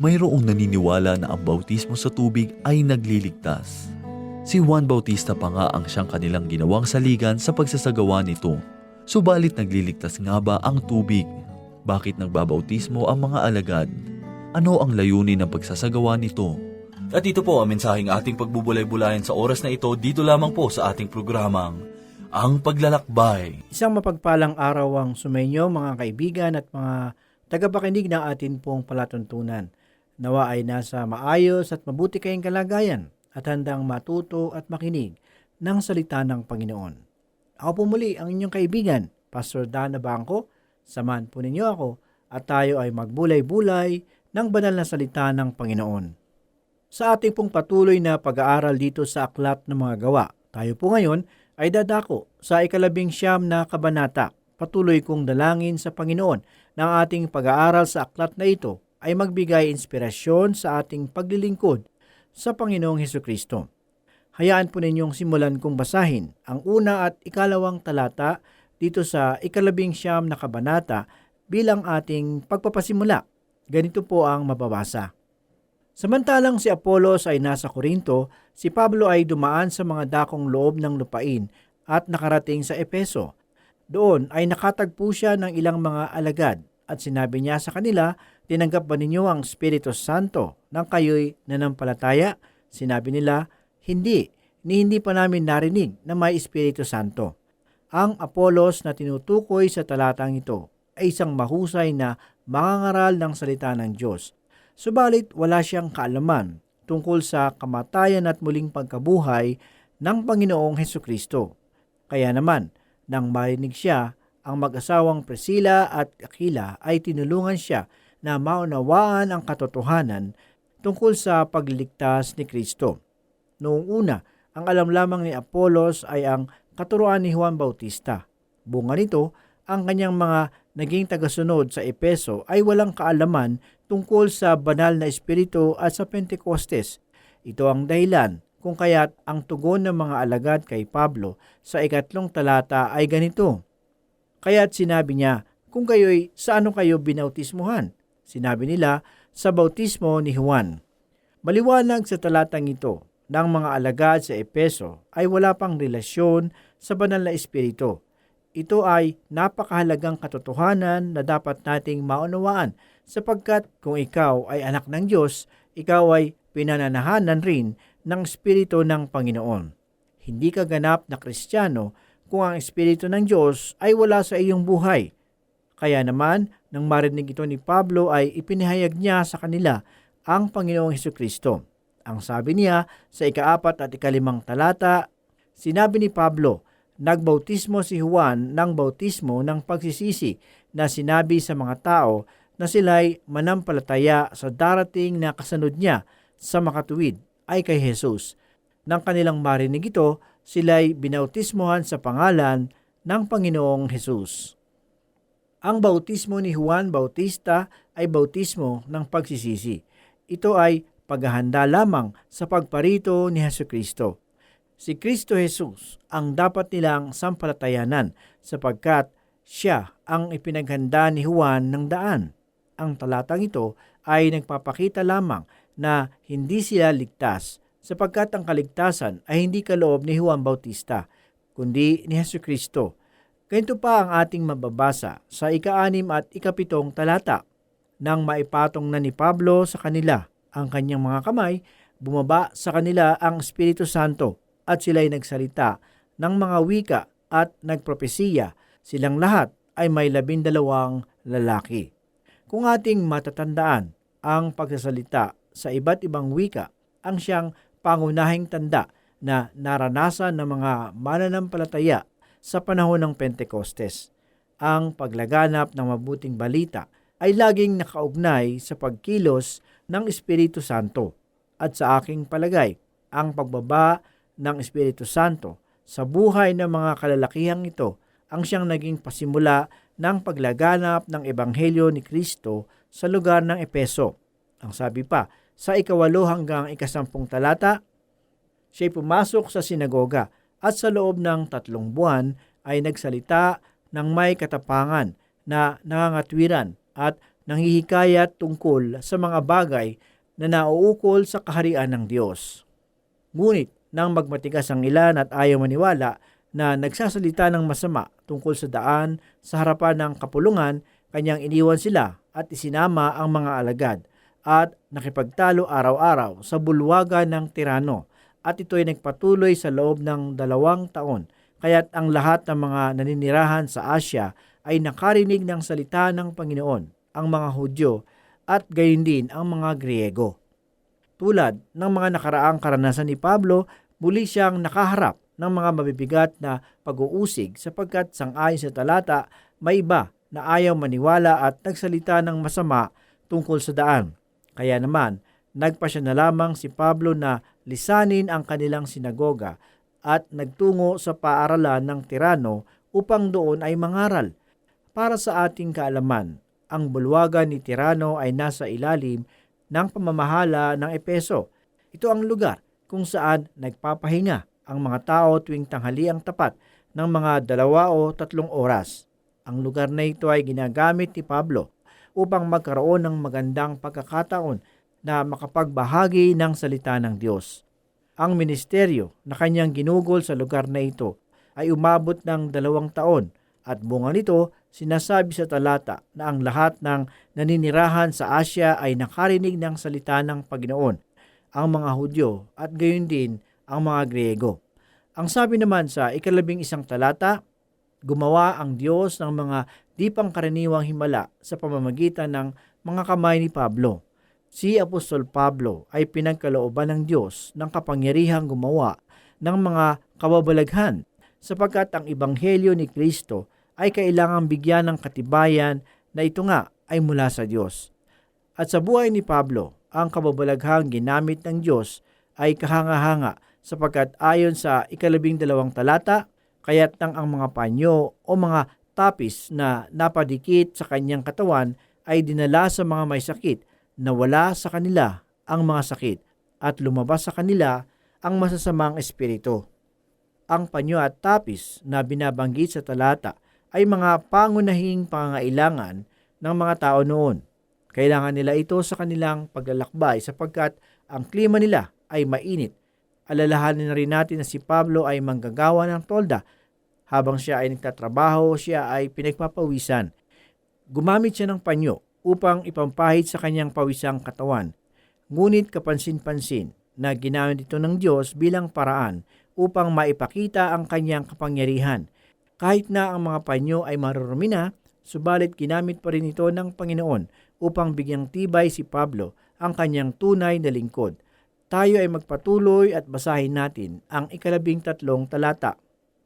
mayroong naniniwala na ang bautismo sa tubig ay nagliligtas. Si Juan Bautista pa nga ang siyang kanilang ginawang saligan sa pagsasagawa nito. Subalit nagliligtas nga ba ang tubig? Bakit nagbabautismo ang mga alagad? Ano ang layunin ng pagsasagawa nito? At ito po ang mensaheng ating pagbubulay-bulayan sa oras na ito dito lamang po sa ating programang Ang Paglalakbay. Isang mapagpalang araw ang sumainyo mga kaibigan at mga tagapakinig ng atin pong palatuntunan. Nawa ay nasa maayos at mabuti kayong kalagayan at handang matuto at makinig ng salita ng Panginoon. Ako po muli ang inyong kaibigan, Pastor Dana Bangko. Samahan po ninyo ako at tayo ay magbulay-bulay ng banal na salita ng Panginoon. Sa ating pong patuloy na pag-aaral dito sa Aklat ng mga Gawa, tayo po ngayon ay dadako sa ikalabing siyam na kabanata. Patuloy kong dalangin sa Panginoon ang ating pag-aaral sa aklat na ito ay magbigay inspirasyon sa ating paglilingkod sa Panginoong Heso Kristo. Hayaan po ninyong simulan kong basahin ang una at ikalawang talata dito sa ikalabing siyam na kabanata bilang ating pagpapasimula. Ganito po ang mababasa. Samantalang si Apolos ay nasa Korinto, si Pablo ay dumaan sa mga dakong loob ng lupain at nakarating sa Epeso. Doon ay nakatagpo siya ng ilang mga alagad at sinabi niya sa kanila, Tinanggap ba ninyo ang Espiritu Santo nang kayo'y nanampalataya? Sinabi nila, Hindi, ni hindi pa namin narinig na may Espiritu Santo. Ang Apolos na tinutukoy sa talatang ito ay isang mahusay na mangangaral ng salita ng Diyos. Subalit wala siyang kaalaman tungkol sa kamatayan at muling pagkabuhay ng Panginoong Heso Kristo. Kaya naman, nang marinig siya, ang mag-asawang Priscilla at Aquila ay tinulungan siya na maunawaan ang katotohanan tungkol sa pagliligtas ni Kristo. Noong una, ang alam lamang ni Apolos ay ang katuruan ni Juan Bautista. Bunga nito, ang kanyang mga naging tagasunod sa Epeso ay walang kaalaman tungkol sa banal na espiritu at sa Pentecostes. Ito ang dahilan kung kaya't ang tugon ng mga alagad kay Pablo sa ikatlong talata ay ganito. Kaya't sinabi niya, kung kayo'y sa ano kayo binautismuhan? Sinabi nila, sa bautismo ni Juan. Maliwanag sa talatang ito ng mga alagad sa Epeso ay wala pang relasyon sa banal na espiritu. Ito ay napakahalagang katotohanan na dapat nating maunawaan sapagkat kung ikaw ay anak ng Diyos, ikaw ay pinananahanan rin ng Espiritu ng Panginoon. Hindi ka ganap na Kristiyano kung ang Espiritu ng Diyos ay wala sa iyong buhay. Kaya naman, nang marinig ito ni Pablo ay ipinahayag niya sa kanila ang Panginoong Heso Kristo. Ang sabi niya sa ikaapat at ikalimang talata, sinabi ni Pablo, nagbautismo si Juan ng bautismo ng pagsisisi na sinabi sa mga tao na sila'y manampalataya sa darating na kasunod niya sa makatuwid ay kay Jesus. Nang kanilang marinig ito, sila'y binautismohan sa pangalan ng Panginoong Jesus. Ang bautismo ni Juan Bautista ay bautismo ng pagsisisi. Ito ay paghahanda lamang sa pagparito ni Heso Kristo. Si Kristo Jesus ang dapat nilang sampalatayanan sapagkat siya ang ipinaghanda ni Juan ng daan. Ang talatang ito ay nagpapakita lamang na hindi sila ligtas sapagkat ang kaligtasan ay hindi kaloob ni Juan Bautista, kundi ni Heso Kristo. Ganito pa ang ating mababasa sa ika-anim at ikapitong talata. Nang maipatong na ni Pablo sa kanila ang kanyang mga kamay, bumaba sa kanila ang Espiritu Santo at sila'y nagsalita ng mga wika at nagpropesiya. Silang lahat ay may labindalawang lalaki. Kung ating matatandaan ang pagsasalita sa iba't ibang wika, ang siyang pangunahing tanda na naranasan ng mga mananampalataya sa panahon ng Pentecostes. Ang paglaganap ng mabuting balita ay laging nakaugnay sa pagkilos ng Espiritu Santo at sa aking palagay, ang pagbaba ng Espiritu Santo sa buhay ng mga kalalakihang ito ang siyang naging pasimula ng paglaganap ng Ebanghelyo ni Kristo sa lugar ng Epeso. Ang sabi pa, sa ikawalo hanggang ikasampung talata, siya'y pumasok sa sinagoga at sa loob ng tatlong buwan ay nagsalita ng may katapangan na nangangatwiran at nanghihikayat tungkol sa mga bagay na nauukol sa kaharian ng Diyos. Ngunit nang magmatigas ang ilan at ayaw maniwala na nagsasalita ng masama tungkol sa daan sa harapan ng kapulungan, kanyang iniwan sila at isinama ang mga alagad at nakipagtalo araw-araw sa bulwagan ng tirano at ito ay nagpatuloy sa loob ng dalawang taon kaya't ang lahat ng mga naninirahan sa Asya ay nakarinig ng salita ng Panginoon, ang mga Hudyo at gayon din ang mga Griego. Tulad ng mga nakaraang karanasan ni Pablo, muli siyang nakaharap ng mga mabibigat na pag-uusig sapagkat sangayon sa talata, may iba na ayaw maniwala at nagsalita ng masama tungkol sa daan. Kaya naman, nagpa siya na lamang si Pablo na lisanin ang kanilang sinagoga at nagtungo sa paaralan ng tirano upang doon ay mangaral. Para sa ating kaalaman, ang bulwagan ni Tirano ay nasa ilalim ng pamamahala ng Epeso. Ito ang lugar kung saan nagpapahinga ang mga tao tuwing tanghali ang tapat ng mga dalawa o tatlong oras. Ang lugar na ito ay ginagamit ni Pablo upang magkaroon ng magandang pagkakataon na makapagbahagi ng salita ng Diyos. Ang ministeryo na kanyang ginugol sa lugar na ito ay umabot ng dalawang taon at bunga nito sinasabi sa talata na ang lahat ng naninirahan sa Asya ay nakarinig ng salita ng Panginoon, ang mga Hudyo at gayon din ang mga Griego. Ang sabi naman sa ikalabing isang talata, gumawa ang Diyos ng mga di pangkaraniwang himala sa pamamagitan ng mga kamay ni Pablo. Si Apostol Pablo ay pinagkalooban ng Diyos ng kapangyarihang gumawa ng mga kababalaghan sapagkat ang Ebanghelyo ni Kristo ay kailangang bigyan ng katibayan na ito nga ay mula sa Diyos. At sa buhay ni Pablo, ang kababalaghang ginamit ng Diyos ay kahanga-hanga sapagkat ayon sa ikalabing dalawang talata, kaya't nang ang mga panyo o mga tapis na napadikit sa kanyang katawan ay dinala sa mga may sakit na wala sa kanila ang mga sakit at lumabas sa kanila ang masasamang espiritu. Ang panyo at tapis na binabanggit sa talata ay mga pangunahing pangangailangan ng mga tao noon. Kailangan nila ito sa kanilang paglalakbay sapagkat ang klima nila ay mainit. Alalahanin na rin natin na si Pablo ay manggagawa ng tolda. Habang siya ay nagtatrabaho, siya ay pinagpapawisan. Gumamit siya ng panyo upang ipampahid sa kanyang pawisang katawan. Ngunit kapansin-pansin na ginamit ito ng Diyos bilang paraan upang maipakita ang kanyang kapangyarihan. Kahit na ang mga panyo ay marurumi na, subalit ginamit pa rin ito ng Panginoon upang bigyang tibay si Pablo ang kanyang tunay na lingkod. Tayo ay magpatuloy at basahin natin ang ikalabing tatlong talata.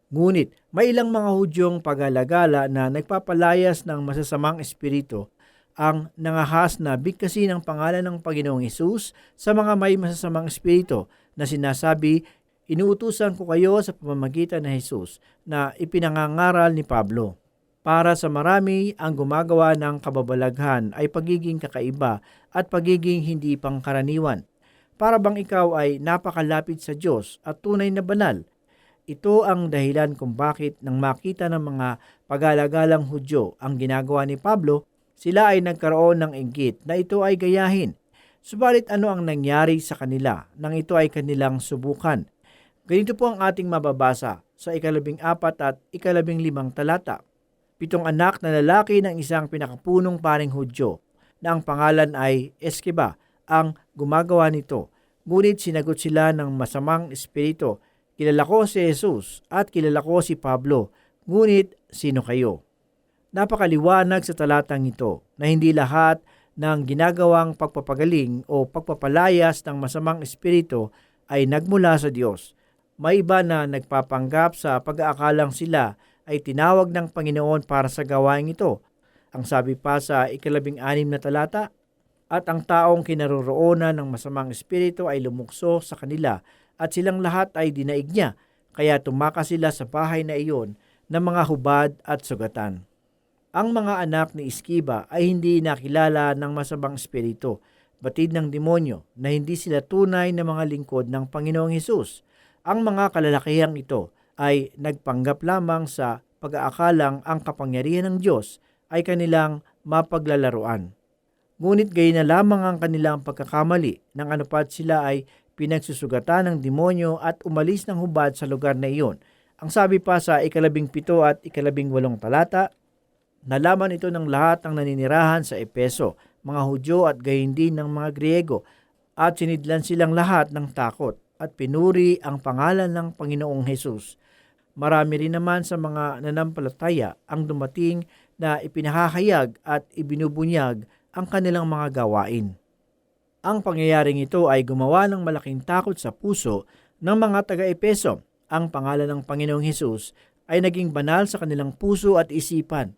Ngunit may ilang mga hudyong pagalagala na nagpapalayas ng masasamang espiritu ang nangahas na bigkasi ng pangalan ng Panginoong Isus sa mga may masasamang espiritu na sinasabi, Inuutusan ko kayo sa pamamagitan ng Jesus na ipinangangaral ni Pablo. Para sa marami, ang gumagawa ng kababalaghan ay pagiging kakaiba at pagiging hindi pangkaraniwan. Para bang ikaw ay napakalapit sa Diyos at tunay na banal. Ito ang dahilan kung bakit nang makita ng mga pagalagalang Hudyo ang ginagawa ni Pablo, sila ay nagkaroon ng inggit na ito ay gayahin. Subalit ano ang nangyari sa kanila nang ito ay kanilang subukan? Ganito po ang ating mababasa sa ikalabing apat at ikalabing limang talata. Pitong anak na lalaki ng isang pinakapunong paring Hudyo na ang pangalan ay Eskeba ang gumagawa nito. Ngunit sinagot sila ng masamang espiritu, kilala ko si Jesus at kilala ko si Pablo, ngunit sino kayo? Napakaliwanag sa talatang ito na hindi lahat ng ginagawang pagpapagaling o pagpapalayas ng masamang espiritu ay nagmula sa Diyos. May iba na nagpapanggap sa pag-aakalang sila ay tinawag ng Panginoon para sa gawain ito. Ang sabi pa sa ikalabing anim na talata, at ang taong kinaroroonan ng masamang espiritu ay lumukso sa kanila at silang lahat ay dinaig niya, kaya tumakas sila sa bahay na iyon ng mga hubad at sugatan. Ang mga anak ni Iskiba ay hindi nakilala ng masamang espiritu, batid ng demonyo na hindi sila tunay na mga lingkod ng Panginoong Hesus. Ang mga kalalakihang ito ay nagpanggap lamang sa pag-aakalang ang kapangyarihan ng Diyos ay kanilang mapaglalaruan. Ngunit gayon na lamang ang kanilang pagkakamali nang anupat sila ay pinagsusugatan ng demonyo at umalis ng hubad sa lugar na iyon. Ang sabi pa sa ikalabing pito at ikalabing walong talata, Nalaman ito ng lahat ng naninirahan sa Epeso, mga Hudyo at gayon din ng mga Griego, at sinidlan silang lahat ng takot at pinuri ang pangalan ng Panginoong Hesus. Marami rin naman sa mga nanampalataya ang dumating na ipinahahayag at ibinubunyag ang kanilang mga gawain. Ang pangyayaring ito ay gumawa ng malaking takot sa puso ng mga taga-Epeso. Ang pangalan ng Panginoong Hesus ay naging banal sa kanilang puso at isipan.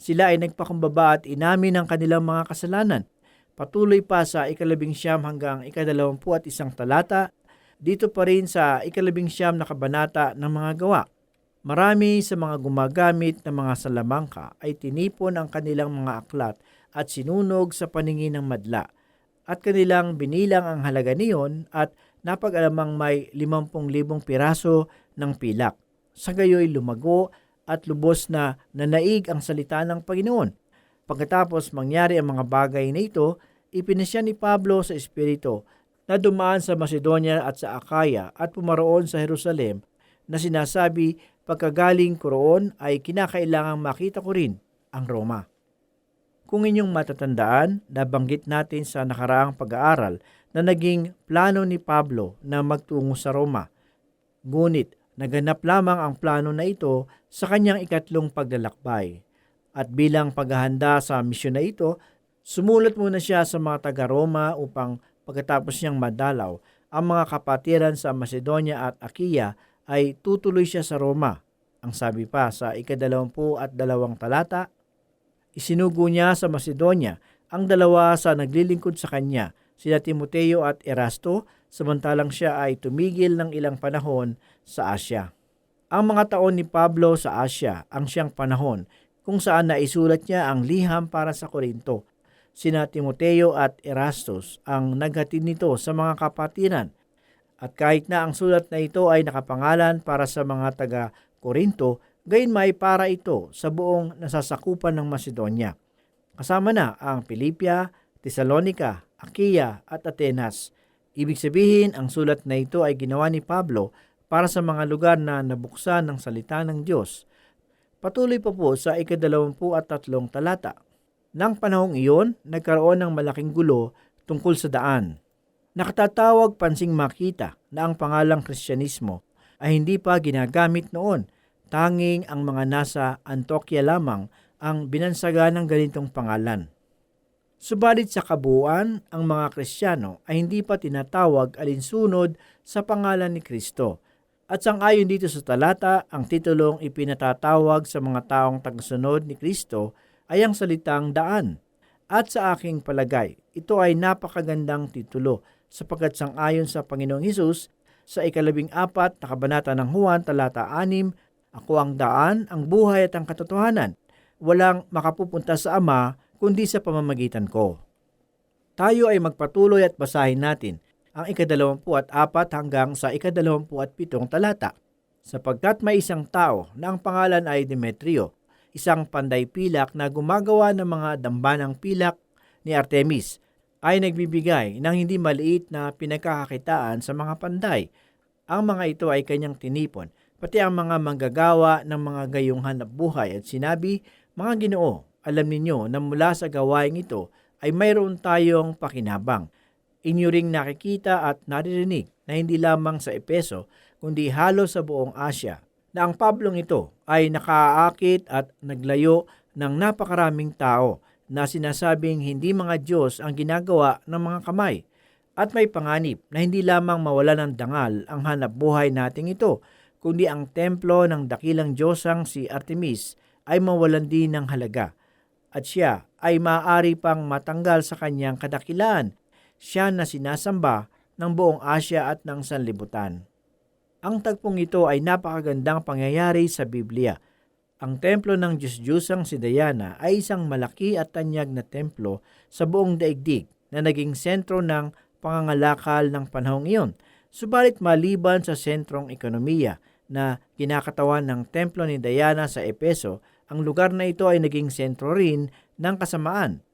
Sila ay nagpakumbaba at inamin ang kanilang mga kasalanan. Patuloy pa sa ikalabing siyam hanggang ikadalawampu at isang talata, dito pa rin sa ikalabing siyam na kabanata ng mga gawa. Marami sa mga gumagamit ng mga salamangka ay tinipon ang kanilang mga aklat at sinunog sa paningin ng madla. At kanilang binilang ang halaga niyon at napag-alamang may 50,000 piraso ng pilak. Sa gayoy lumago at lubos na nanaig ang salita ng Panginoon. Pagkatapos mangyari ang mga bagay na ito, ipinasya ni Pablo sa Espiritu na dumaan sa Macedonia at sa Akaya at pumaroon sa Jerusalem na sinasabi pagkagaling ko roon ay kinakailangang makita ko rin ang Roma. Kung inyong matatandaan, nabanggit natin sa nakaraang pag-aaral na naging plano ni Pablo na magtungo sa Roma. Ngunit naganap lamang ang plano na ito sa kanyang ikatlong paglalakbay. At bilang paghahanda sa misyon na ito, sumulat muna siya sa mga taga-Roma upang pagkatapos niyang madalaw ang mga kapatiran sa Macedonia at Akia ay tutuloy siya sa Roma. Ang sabi pa sa ikadalawampu at dalawang talata, Isinugo niya sa Macedonia ang dalawa sa naglilingkod sa kanya, sina Timoteo at Erasto, samantalang siya ay tumigil ng ilang panahon sa Asya. Ang mga taon ni Pablo sa Asya ang siyang panahon kung saan naisulat niya ang liham para sa Korinto. Sina Timoteo at Erastus ang naghatid nito sa mga kapatiran. At kahit na ang sulat na ito ay nakapangalan para sa mga taga Korinto, gayon may para ito sa buong nasasakupan ng Macedonia. Kasama na ang Pilipia, Tesalonica, Akia at Atenas. Ibig sabihin, ang sulat na ito ay ginawa ni Pablo para sa mga lugar na nabuksan ng salita ng Diyos. Patuloy pa po sa ikadalawampu at tatlong talata. Nang panahong iyon, nagkaroon ng malaking gulo tungkol sa daan. Nakatatawag pansing makita na ang pangalang Kristyanismo ay hindi pa ginagamit noon. Tanging ang mga nasa Antokya lamang ang binansaga ng ganitong pangalan. Subalit sa kabuuan, ang mga Kristiyano ay hindi pa tinatawag alinsunod sa pangalan ni Kristo. At sangayon dito sa talata, ang titulong ipinatatawag sa mga taong tagasunod ni Kristo ay ang salitang daan. At sa aking palagay, ito ay napakagandang titulo sapagkat sangayon sa Panginoong Hesus sa ikalabing apat na kabanata ng Juan talata 6, Ako ang daan, ang buhay at ang katotohanan. Walang makapupunta sa Ama kundi sa pamamagitan ko. Tayo ay magpatuloy at basahin natin ang ikadalawampu at apat hanggang sa ikadalawampu at pitong talata. Sapagkat may isang tao na ang pangalan ay Demetrio, isang panday pilak na gumagawa ng mga dambanang pilak ni Artemis, ay nagbibigay ng hindi maliit na pinagkakakitaan sa mga panday. Ang mga ito ay kanyang tinipon, pati ang mga manggagawa ng mga gayong hanap buhay at sinabi, Mga ginoo, alam ninyo na mula sa gawaing ito ay mayroon tayong pakinabang. Inyo nakikita at naririnig na hindi lamang sa Epeso, kundi halos sa buong Asya, na ang Pablong ito ay nakaaakit at naglayo ng napakaraming tao na sinasabing hindi mga Diyos ang ginagawa ng mga kamay. At may panganib na hindi lamang mawala ng dangal ang hanap buhay nating ito, kundi ang templo ng dakilang Diyosang si Artemis ay mawalan din ng halaga. At siya ay maaari pang matanggal sa kanyang kadakilaan, siya na sinasamba ng buong Asya at ng sanlibutan. Ang tagpong ito ay napakagandang pangyayari sa Biblia. Ang templo ng Diyos-Diyosang si Diana ay isang malaki at tanyag na templo sa buong daigdig na naging sentro ng pangangalakal ng panahong iyon. Subalit maliban sa sentrong ekonomiya na kinakatawan ng templo ni Diana sa Epeso, ang lugar na ito ay naging sentro rin ng kasamaan.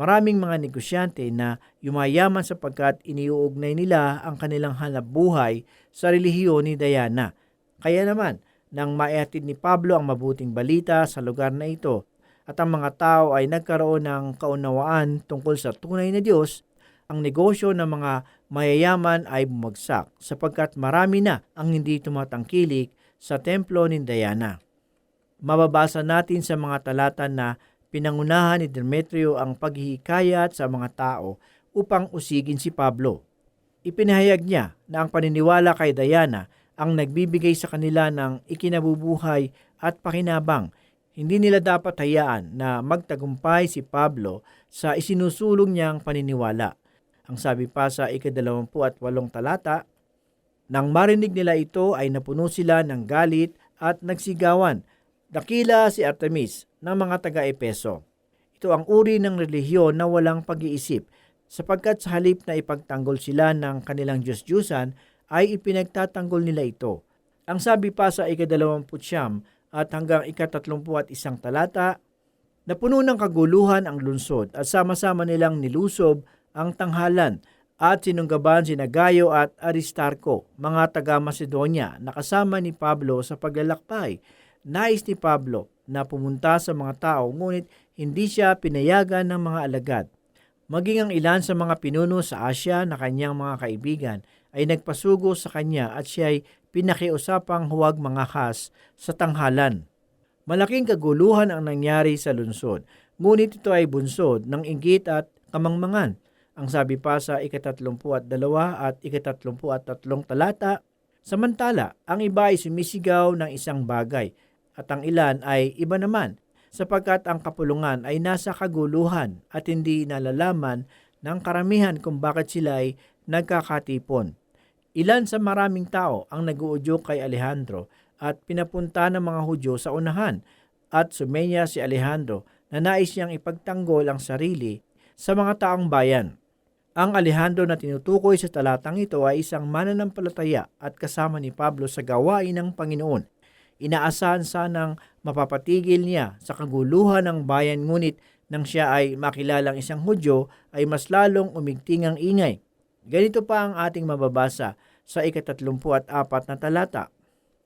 Maraming mga negosyante na yumayaman sapagkat iniuugnay nila ang kanilang hanap buhay sa relihiyon ni Diana. Kaya naman, nang maihatid ni Pablo ang mabuting balita sa lugar na ito at ang mga tao ay nagkaroon ng kaunawaan tungkol sa tunay na Diyos, ang negosyo ng mga mayayaman ay bumagsak sapagkat marami na ang hindi tumatangkilik sa templo ni Diana. Mababasa natin sa mga talata na pinangunahan ni Demetrio ang paghihikayat sa mga tao upang usigin si Pablo. Ipinahayag niya na ang paniniwala kay Diana ang nagbibigay sa kanila ng ikinabubuhay at pakinabang. Hindi nila dapat hayaan na magtagumpay si Pablo sa isinusulong niyang paniniwala. Ang sabi pa sa ikadalawampu at walong talata, Nang marinig nila ito ay napuno sila ng galit at nagsigawan. Dakila si Artemis ng mga taga-Epeso. Ito ang uri ng relihiyon na walang pag-iisip sapagkat sa halip na ipagtanggol sila ng kanilang Diyos-Diyusan ay ipinagtatanggol nila ito. Ang sabi pa sa ikadalawamputsyam at hanggang ikatatlumpu at isang talata, napuno ng kaguluhan ang lunsod at sama-sama nilang nilusob ang tanghalan at sinunggaban si Nagayo at Aristarco, mga taga-Macedonia na kasama ni Pablo sa paglalakbay. Nais ni Pablo na pumunta sa mga tao ngunit hindi siya pinayagan ng mga alagad. Maging ang ilan sa mga pinuno sa Asya na kanyang mga kaibigan ay nagpasugo sa kanya at siya ay pinakiusapang huwag mangahas sa tanghalan. Malaking kaguluhan ang nangyari sa lungsod, ngunit ito ay bunsod ng inggit at kamangmangan. Ang sabi pa sa ikatatlumpu at dalawa at ikatatlumpu at tatlong talata, Samantala, ang iba ay sumisigaw ng isang bagay at ang ilan ay iba naman sapagkat ang kapulungan ay nasa kaguluhan at hindi nalalaman ng karamihan kung bakit sila ay nagkakatipon. Ilan sa maraming tao ang naguudyok kay Alejandro at pinapunta ng mga Hudyo sa unahan at sumenya si Alejandro na nais niyang ipagtanggol ang sarili sa mga taong bayan. Ang Alejandro na tinutukoy sa talatang ito ay isang mananampalataya at kasama ni Pablo sa gawain ng Panginoon. Inaasahan sanang mapapatigil niya sa kaguluhan ng bayan ngunit nang siya ay makilalang isang Hudyo ay mas lalong umigting ang ingay. Ganito pa ang ating mababasa sa ikatatlumpu at apat na talata.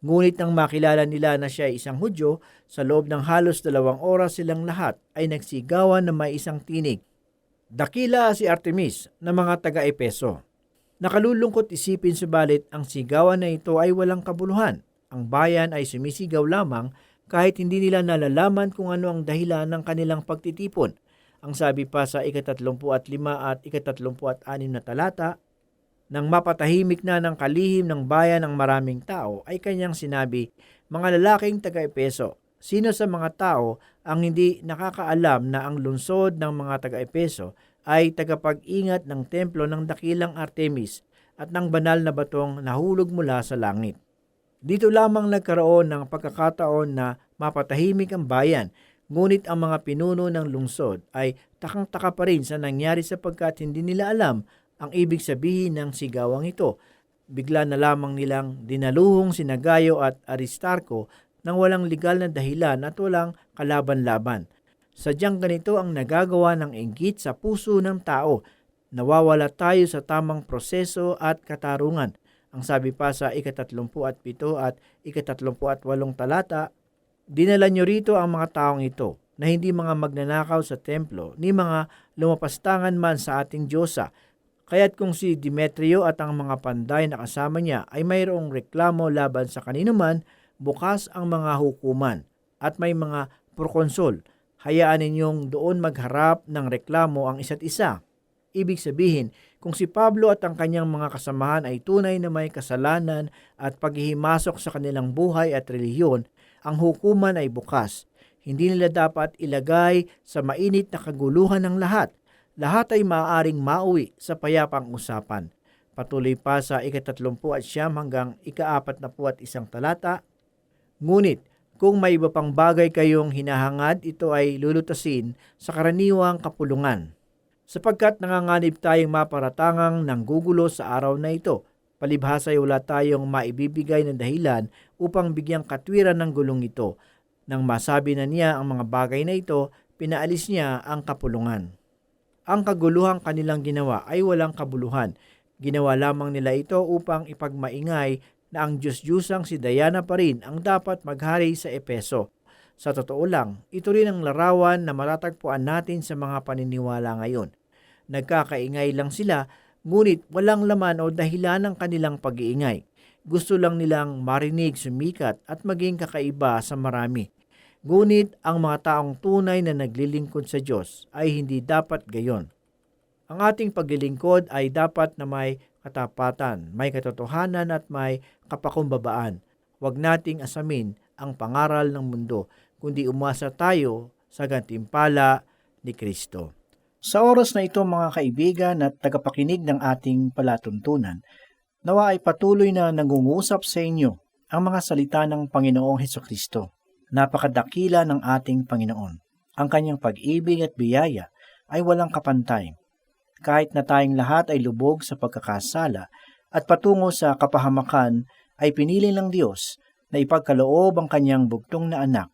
Ngunit nang makilala nila na siya ay isang Hudyo, sa loob ng halos dalawang oras silang lahat ay nagsigawan na may isang tinig. Dakila si Artemis na mga taga-Epeso. Nakalulungkot isipin subalit ang sigawan na ito ay walang kabuluhan. Ang bayan ay sumisigaw lamang kahit hindi nila nalalaman kung ano ang dahilan ng kanilang pagtitipon. Ang sabi pa sa ikatatlumpu at lima at ikatatlumpu at anim na talata, nang mapatahimik na ng kalihim ng bayan ng maraming tao, ay kanyang sinabi, Mga lalaking taga-Epeso, sino sa mga tao ang hindi nakakaalam na ang lungsod ng mga taga-Epeso ay tagapag-ingat ng templo ng dakilang Artemis at ng banal na batong nahulog mula sa langit. Dito lamang nagkaroon ng pagkakataon na mapatahimik ang bayan, ngunit ang mga pinuno ng lungsod ay takang-taka pa rin sa nangyari sapagkat hindi nila alam ang ibig sabihin ng sigawang ito. Bigla na lamang nilang dinaluhong si Nagayo at Aristarco nang walang legal na dahilan at walang kalaban-laban. Sadyang ganito ang nagagawa ng inggit sa puso ng tao. Nawawala tayo sa tamang proseso at katarungan. Ang sabi pa sa ikatatlumpu at pito at ikatatlumpu at walong talata, Dinala nyo rito ang mga taong ito na hindi mga magnanakaw sa templo ni mga lumapastangan man sa ating Diyosa. Kaya't kung si Demetrio at ang mga panday na kasama niya ay mayroong reklamo laban sa kanino man, bukas ang mga hukuman at may mga prokonsol. Hayaan ninyong doon magharap ng reklamo ang isa't isa. Ibig sabihin, kung si Pablo at ang kanyang mga kasamahan ay tunay na may kasalanan at paghihimasok sa kanilang buhay at relihiyon, ang hukuman ay bukas. Hindi nila dapat ilagay sa mainit na kaguluhan ng lahat. Lahat ay maaaring mauwi sa payapang usapan. Patuloy pa sa ikatatlumpu at siyam hanggang ikaapat na po isang talata. Ngunit, kung may iba pang bagay kayong hinahangad, ito ay lulutasin sa karaniwang kapulungan. Sapagkat nanganganib tayong maparatangang nanggugulo sa araw na ito, palibhasa ay wala tayong maibibigay na dahilan upang bigyang katwiran ng gulong ito. Nang masabi na niya ang mga bagay na ito, pinaalis niya ang kapulungan. ang kaguluhang kanilang ginawa ay walang kabuluhan. Ginawa lamang nila ito upang ipagmaingay na ang Diyos-Diyusang si Diana pa rin ang dapat maghari sa Epeso. Sa totoo lang, ito rin ang larawan na matatagpuan natin sa mga paniniwala ngayon. Nagkakaingay lang sila, ngunit walang laman o dahilan ng kanilang pag-iingay. Gusto lang nilang marinig, sumikat at maging kakaiba sa marami. Ngunit ang mga taong tunay na naglilingkod sa Diyos ay hindi dapat gayon. Ang ating paglilingkod ay dapat na may katapatan, may katotohanan at may kapakumbabaan. Huwag nating asamin ang pangaral ng mundo, kundi umasa tayo sa gantimpala ni Kristo. Sa oras na ito mga kaibigan at tagapakinig ng ating palatuntunan, nawa ay patuloy na nangungusap sa inyo ang mga salita ng Panginoong Heso Kristo. Napakadakila ng ating Panginoon. Ang kanyang pag-ibig at biyaya ay walang kapantay. Kahit na tayong lahat ay lubog sa pagkakasala at patungo sa kapahamakan, ay pinili ng Diyos na ipagkaloob ang kanyang bugtong na anak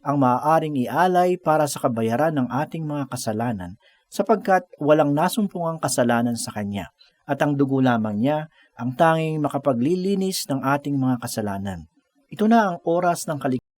ang maaaring ialay para sa kabayaran ng ating mga kasalanan sapagkat walang nasumpungang kasalanan sa Kanya at ang dugo lamang niya ang tanging makapaglilinis ng ating mga kasalanan. Ito na ang oras ng kaligtasan.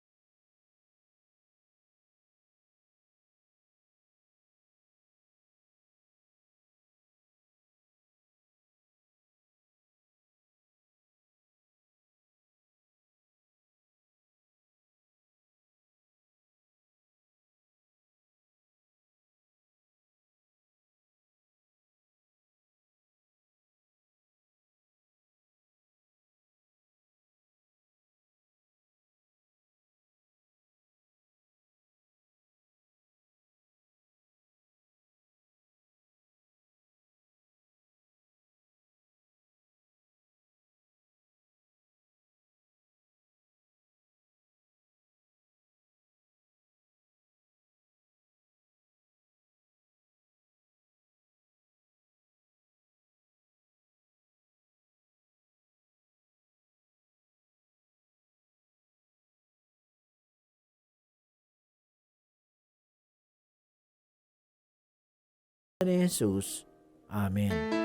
Ni Jesus. Amen.